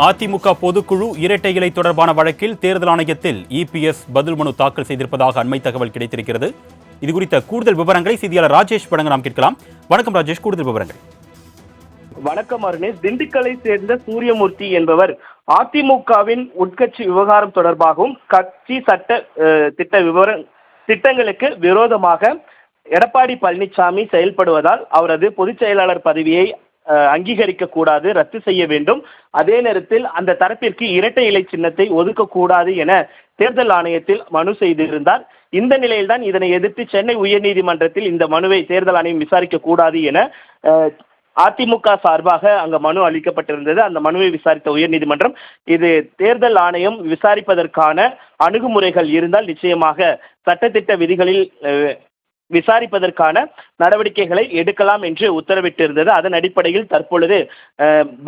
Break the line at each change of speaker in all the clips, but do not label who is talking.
அதிமுக பொதுக்குழு இரட்டை இலை தொடர்பான வழக்கில் தேர்தல் ஆணையத்தில் இபிஎஸ் பதில் மனு தாக்கல் செய்திருப்பதாக அண்மை தகவல் கிடைத்திருக்கிறது. இது குறித்த கூடுதல் விவரங்களை செய்தியாளர் ராஜேஷ் வழங்க நாம் கேட்கலாம். வணக்கம் ராஜேஷ் கூடுதல் விவரங்கள்.
வணக்கம் அருணேஷ். திண்டுக்கலை சேர்ந்த சூரியமூர்த்தி என்பவர் அதிமுகவின் உட்கட்சி விவகாரம் தொடர்பாகவும் கட்சி சட்ட திட்ட விவர திட்டங்களுக்கு விரோதமாக எடப்பாடி பழனிசாமி செயல்படுவதால் அவரது பொதுச் செயலாளர் பதவியை அங்கீகரிக்க கூடாது ரத்து செய்ய வேண்டும். அதே நேரத்தில் அந்த தரப்பிற்கு இரட்டை இலை சின்னத்தை ஒதுக்கக்கூடாது என தேர்தல் ஆணையத்தில் மனு செய்திருந்தார். இந்த நிலையில்தான் இதனை எதிர்த்து சென்னை உயர்நீதிமன்றத்தில் இந்த மனுவை தேர்தல் ஆணையம் விசாரிக்க கூடாது என அதிமுக சார்பாக அங்க மனு அளிக்கப்பட்டிருந்தது. அந்த மனுவை விசாரித்த உயர்நீதிமன்றம் இது தேர்தல் ஆணையம் விசாரிப்பதற்கான அணுகுமுறைகள் இருந்தால் நிச்சயமாக சட்டத்திட்ட விதிகளில் விசாரிப்பதற்கான நடவடிக்கைகளை எடுக்கலாம் என்று உத்தரவிட்டிருந்தது. அதன் அடிப்படையில் தற்பொழுது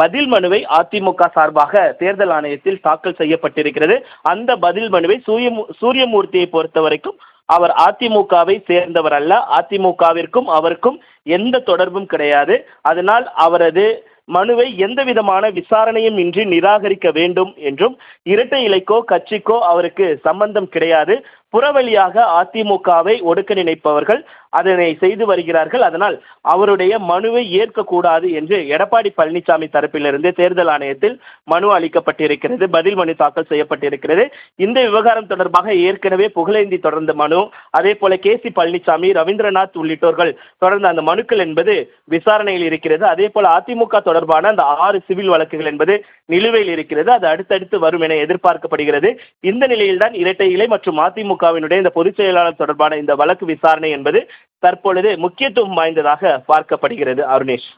பதில் மனுவை அதிமுக சார்பாக தேர்தல் ஆணையத்தில் தாக்கல் செய்யப்பட்டிருக்கிறது. அந்த பதில் மனுவை சூரிய சூரியமூர்த்தியை பொறுத்த வரைக்கும் அவர் அதிமுகவை சேர்ந்தவர் அல்ல. அதிமுகவிற்கும் அவருக்கும் எந்த தொடர்பும் கிடையாது. அதனால் அவரது மனுவை எந்த விதமான விசாரணையும் இன்றி நிராகரிக்க வேண்டும் என்றும் இரட்டை இலைக்கோ கட்சிக்கோ அவருக்கு சம்பந்தம் கிடையாது. புறவழியாக அதிமுகவை ஒடுக்க நினைப்பவர்கள் அதனை செய்து வருகிறார்கள். அதனால் அவருடைய மனுவை ஏற்கக்கூடாது என்று எடப்பாடி பழனிசாமி தரப்பிலிருந்து தேர்தல் ஆணையத்தில் மனு அளிக்கப்பட்டிருக்கிறது. பதில் மனு தாக்கல் செய்யப்பட்டிருக்கிறது. இந்த விவகாரம் தொடர்பாக ஏற்கனவே புகழேந்தி தொடர்ந்த மனு அதே போல கே சி பழனிசாமி ரவீந்திரநாத் உள்ளிட்டோர்கள் தொடர்ந்த அந்த மனுக்கள் என்பது விசாரணையில் இருக்கிறது. அதே போல அதிமுக தொடர்பான அந்த ஆறு சிவில் வழக்குகள் என்பது நிலுவையில் இருக்கிறது. அது அடுத்தடுத்து வரும் என எதிர்பார்க்கப்படுகிறது. இந்த நிலையில்தான் இரட்டை இலை மற்றும் அதிமுக திமுகவினுடைய இந்த பொதுச் செயலாளர் தொடர்பான இந்த வழக்கு விசாரணை என்பது தற்பொழுது முக்கியத்துவம் வாய்ந்ததாக பார்க்கப்படுகிறது அருணேஷ்.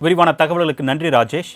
விரிவான தகவல்களுக்கு நன்றி ராஜேஷ்.